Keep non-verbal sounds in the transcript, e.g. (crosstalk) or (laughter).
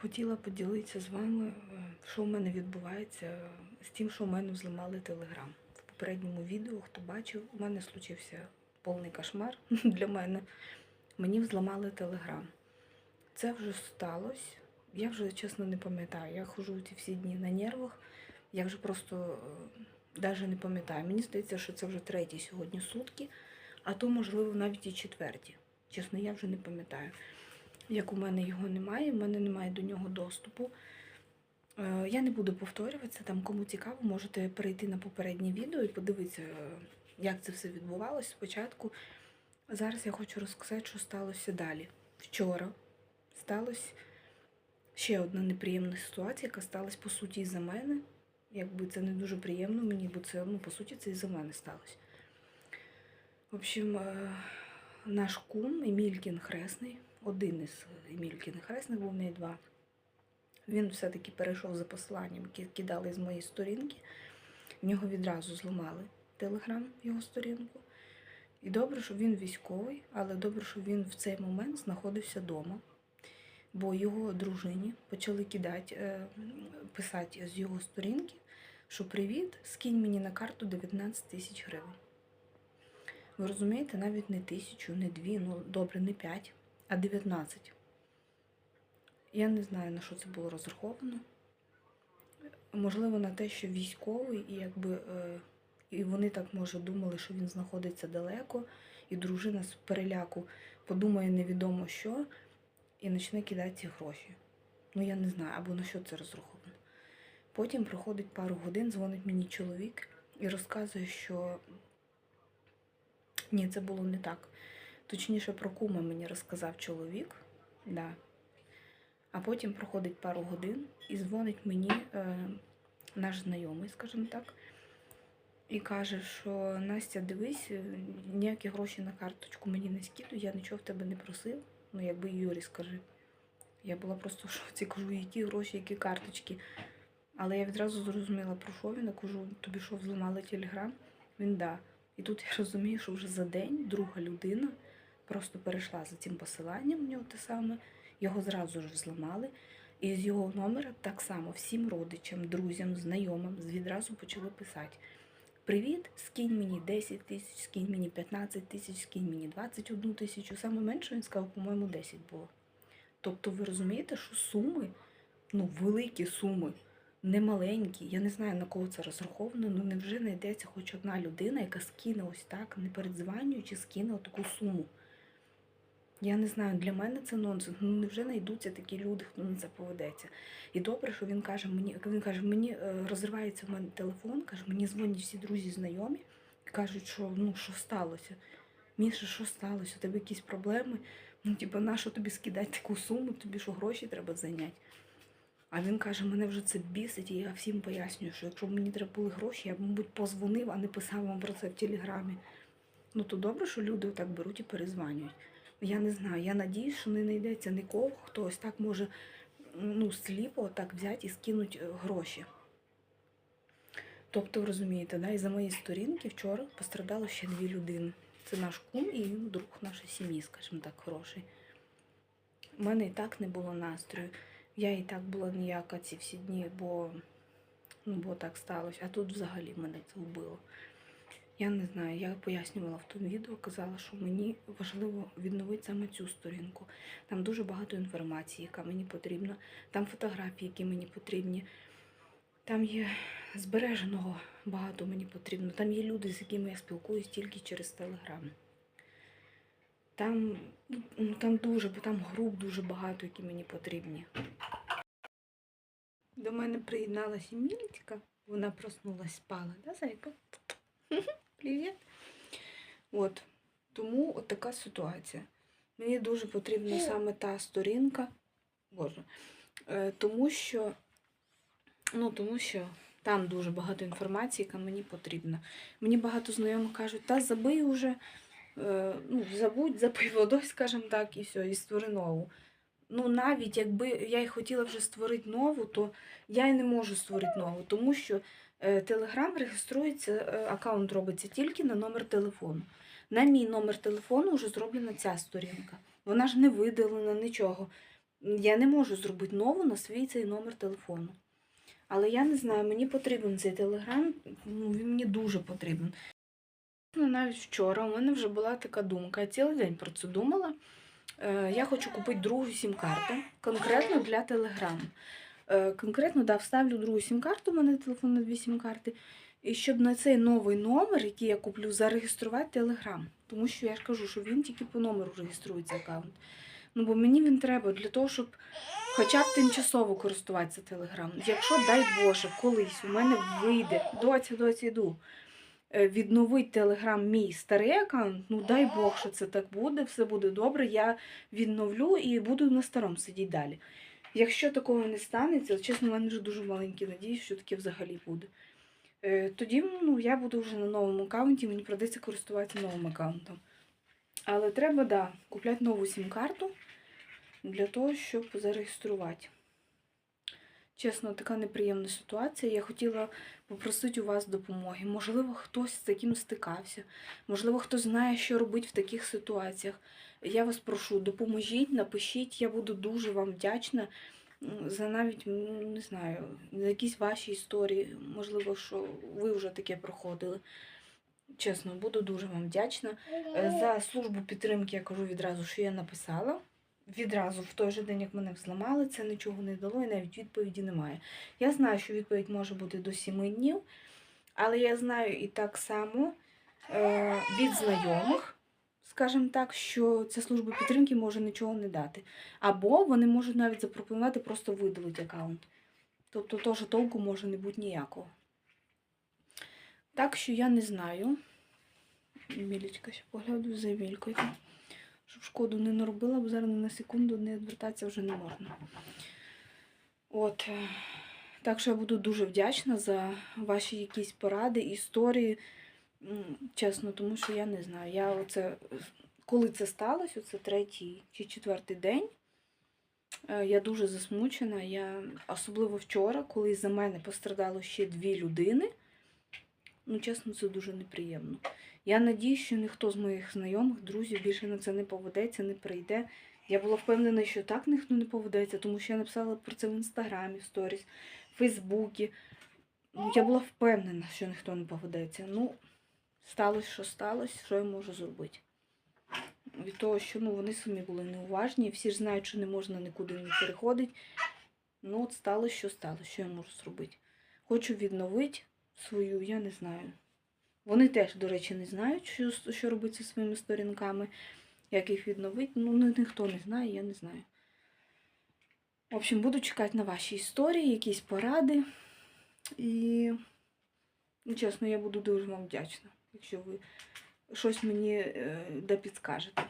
Хотіла поділитися з вами, е, що в мене відбувається е, з тим, що в мене взламали телеграм. В попередньому відео, хто бачив, у мене случився повний кошмар (laughs) для мене. Мені взламали телеграм. Це вже сталося. Я вже чесно не пам'ятаю. Я ходжу ці всі дні на нервах. Я вже просто навіть не пам'ятаю. Мені здається, що це вже треті сьогодні сутки, а то, можливо, навіть і четверті. Чесно, я вже не пам'ятаю як у мене його немає, в мене немає до нього доступу. Е, Я не буду повторюватися, там кому цікаво, можете перейти на попереднє відео і подивитися, е, як це все відбувалося спочатку. Зараз я хочу розказати, що сталося далі. Вчора сталося ще одна неприємна ситуація, яка сталася по суті із-за мене. Якби це не дуже приємно мені, бо це, ну, по суті, це із-за мене сталося. В общем, е, наш кум Емількін Хресний, один із Емількіних хресних, був в неї два. Він все-таки перейшов за посиланням, яке кидали з моєї сторінки. В нього відразу зламали телеграм, його сторінку. І добре, що він військовий, але добре, що він в цей момент знаходився вдома. Бо його дружині почали кидати, е, писати з його сторінки, що привіт, скинь мені на карту 19 тисяч гривень. Ви розумієте, навіть не тисячу, не дві, ну добре, не п'ять, а 19. Я не знаю, на що це було розраховано. Можливо, на те, що військовий, і якби е, і вони так може думали, що він знаходиться далеко, і дружина з переляку подумає невідомо що, і почне кидати ці гроші. Ну, я не знаю, або на що це розраховано. Потім проходить пару годин, дзвонить мені чоловік і розказує, що ні, це було не так. Точніше, про кума мені розказав чоловік. Да. А потім проходить пару годин і дзвонить мені е, наш знайомий, скажімо так, і каже, що Настя, дивись, е, ніякі гроші на карточку мені не скидуй, я нічого в тебе не просив. Ну, якби Юрі скажи. Я була просто в шоці, кажу, які гроші, які карточки. Але я відразу зрозуміла, про що він. Я кажу, тобі що взламали телеграм? Він да. І тут я розумію, що вже за день друга людина просто перейшла за цим посиланням, нього те саме, його зразу ж взламали. І з його номера так само всім родичам, друзям, знайомим відразу почали писати: Привіт, скинь мені 10 тисяч, скинь мені 15 тисяч, скинь мені 21 тисячу. Саме менше він сказав, по-моєму, 10 було. Тобто ви розумієте, що суми, ну, великі суми, не маленькі. Я не знаю, на кого це розраховано, ну невже знайдеться хоч одна людина, яка скине ось так, не передзванюючи, скине таку суму. Я не знаю, для мене це нонсенс. Ну невже знайдуться такі люди, хто на це поведеться. І добре, що він каже, мені він каже, мені е, розривається в мене телефон, каже, мені дзвонять всі друзі, знайомі і кажуть, що ну що сталося? Міша, що сталося? У тебе якісь проблеми? Ну, типу, на що тобі скидати таку суму, тобі що гроші треба зайняти? А він каже, мене вже це бісить, і я всім пояснюю, що якщо б мені треба були гроші, я б, мабуть, позвонив, а не писав вам про це в телеграмі. Ну то добре, що люди так беруть і перезванюють. Я не знаю, я надіюсь, що не знайдеться нікого, хто ось так може ну, сліпо так взяти і скинути гроші. Тобто, ви розумієте, да, і за мої сторінки вчора пострадало ще дві людини. Це наш кум і друг нашої сім'ї, скажімо так, хороший. У мене і так не було настрою. Я і так була ніяка ці всі дні, бо, ну, бо так сталося. А тут взагалі мене це вбило. Я не знаю, я пояснювала в тому відео, казала, що мені важливо відновити саме цю сторінку. Там дуже багато інформації, яка мені потрібна, там фотографії, які мені потрібні. Там є збереженого багато мені потрібно. Там є люди, з якими я спілкуюсь тільки через Телеграм. Там, ну, там дуже, бо там груп дуже багато, які мені потрібні. До мене приєдналася Мілечка, вона проснулась, спала, да, зайка? Привіт. От. Тому от така ситуація. Мені дуже потрібна саме та сторінка. Боже. Е, тому що, ну, тому що там дуже багато інформації, яка мені потрібна. Мені багато знайомих кажуть, та забий уже, е, ну, забудь, запий водою, (laughs) скажімо так, і все, і створи нову. Ну, навіть якби я й хотіла вже створити нову, то я й не можу створити нову, тому що Телеграм реєструється, е, аккаунт робиться тільки на номер телефону. На мій номер телефону вже зроблена ця сторінка. Вона ж не видалена, нічого. Я не можу зробити нову на свій цей номер телефону. Але я не знаю, мені потрібен цей телеграм, ну, він мені дуже потрібен. Ну, навіть вчора у мене вже була така думка. Я цілий день про це думала. Е, я хочу купити другу сім-карту, конкретно для телеграму. Е, конкретно, да, вставлю другу сім-карту, у мене телефон на дві сім-карти. І щоб на цей новий номер, який я куплю, зареєструвати телеграм. Тому що я ж кажу, що він тільки по номеру реєструється аккаунт. Ну, бо мені він треба для того, щоб хоча б тимчасово користуватися телеграм. Якщо, дай Боже, колись у мене вийде, доця, доця, йду, е, відновить телеграм мій старий аккаунт, ну дай Бог, що це так буде, все буде добре, я відновлю і буду на старому сидіти далі. Якщо такого не станеться, чесно, в мене вже дуже маленькі надії, що таке взагалі буде. Е, Тоді ну, я буду вже на новому аккаунті, мені придеться користуватися новим аккаунтом. Але треба, да, купляти нову сім-карту для того, щоб зареєструвати. Чесно, така неприємна ситуація. Я хотіла попросити у вас допомоги. Можливо, хтось з таким стикався. Можливо, хтось знає, що робити в таких ситуаціях. Я вас прошу, допоможіть, напишіть, я буду дуже вам вдячна за навіть, не знаю, за якісь ваші історії. Можливо, що ви вже таке проходили. Чесно, буду дуже вам вдячна. Е, За службу підтримки я кажу відразу, що я написала. Відразу в той же день, як мене взламали, це нічого не дало і навіть відповіді немає. Я знаю, що відповідь може бути до 7 днів, але я знаю і так само е, від знайомих, скажімо так, що ця служба підтримки може нічого не дати. Або вони можуть навіть запропонувати просто видалити аккаунт. Тобто теж толку може не бути ніякого. Так що я не знаю. Емілічка, ще погляду за Емількою. Щоб шкоду не наробила, бо зараз на секунду не відвертатися вже не можна. От. е, Так що я буду дуже вдячна за ваші якісь поради, історії. Чесно, тому що я не знаю. Я оце, коли це сталося, це третій чи четвертий день. е, Я дуже засмучена. Я особливо вчора, коли за мене пострадало ще дві людини. Ну, чесно, це дуже неприємно. Я надіюсь, що ніхто з моїх знайомих, друзів більше на це не поведеться, не прийде. Я була впевнена, що так ніхто не поведеться, тому що я написала про це в інстаграмі, в сторіс, в Фейсбуці. Ну, Я була впевнена, що ніхто не поведеться. Ну, сталося, що сталося, що я можу зробити. Від того, що ну, вони самі були неуважні, всі ж знають, що не можна нікуди не переходити. Ну, от сталося, що сталося, що я можу зробити. Хочу відновити свою, я не знаю. Вони теж, до речі, не знають, що, що робити зі своїми сторінками, як їх відновити. Ну, ніхто не знає, я не знаю. В общем, буду чекати на ваші історії, якісь поради. І, ну, чесно, я буду дуже вам вдячна, якщо ви щось мені допідскажете. да підскажете.